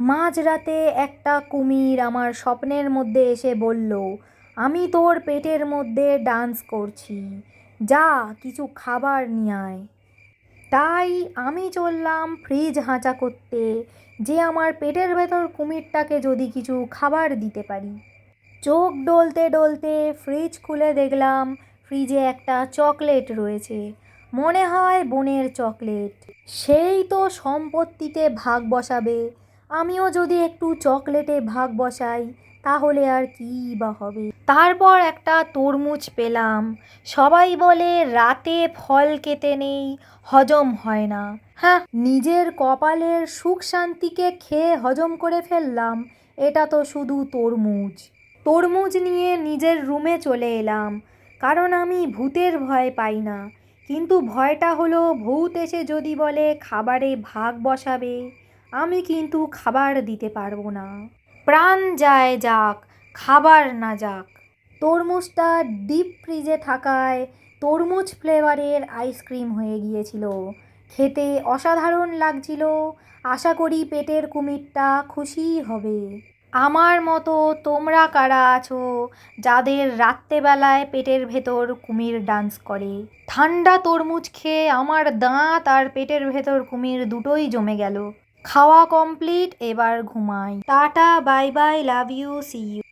মাঝরাতে একটা কুমির আমার স্বপ্নের মধ্যে এসে বলল, আমি তোর পেটের মধ্যে ডান্স করছি, যা কিছু খাবার নিয়ে আয়। তাই আমি চললাম ফ্রিজ হাঁচা করতে, যে আমার পেটের ভেতর কুমিরটাকে যদি কিছু খাবার দিতে পারি। চোখ ডলতে ডলতে ফ্রিজ খুলে দেখলাম ফ্রিজে একটা চকলেট রয়েছে, মনে হয় বোনের চকলেট। সেই তো সম্পত্তিতে ভাগ বসাবে আমিও যদি একটু চকলেটে ভাগ বসাই, তাহলে আর কী বা হবে? তারপর একটা তরমুজ পেলাম। সবাই বলে, রাতে ফল খেতে নেই, হজম হয় না। হ্যাঁ নিজের কপালের সুখ শান্তিকে খেয়ে হজম করে ফেললাম। এটা তো শুধু তরমুজ। তরমুজ নিয়ে নিজের রুমে চলে এলাম। কারণ আমি ভূতের ভয় পাই না। কিন্তু ভয়টা হলো, ভূত এসে যদি বলে, খাবারে ভাগ বসাবে। আমি কিন্তু খাবার দিতে পারব না। প্রাণ যায় যাক, খাবার না যাক। তরমুজটা ডিপ ফ্রিজে থাকায় তরমুজ ফ্লেভারের আইসক্রিম হয়ে গিয়েছিল। খেতে অসাধারণ লাগছিল। আশা করি পেটের কুমিরটা খুশিই হবে। আমার মতো তোমরা কারা আছো যাদের রাত্রেবেলায় পেটের ভেতর কুমির ডান্স করে? ঠান্ডা তরমুজ খেয়ে আমার দাঁত আর পেটের ভেতর কুমির দুটোই জমে গেল। খাওয়া কমপ্লিট এবার ঘুমাই। Tata bye bye love you see you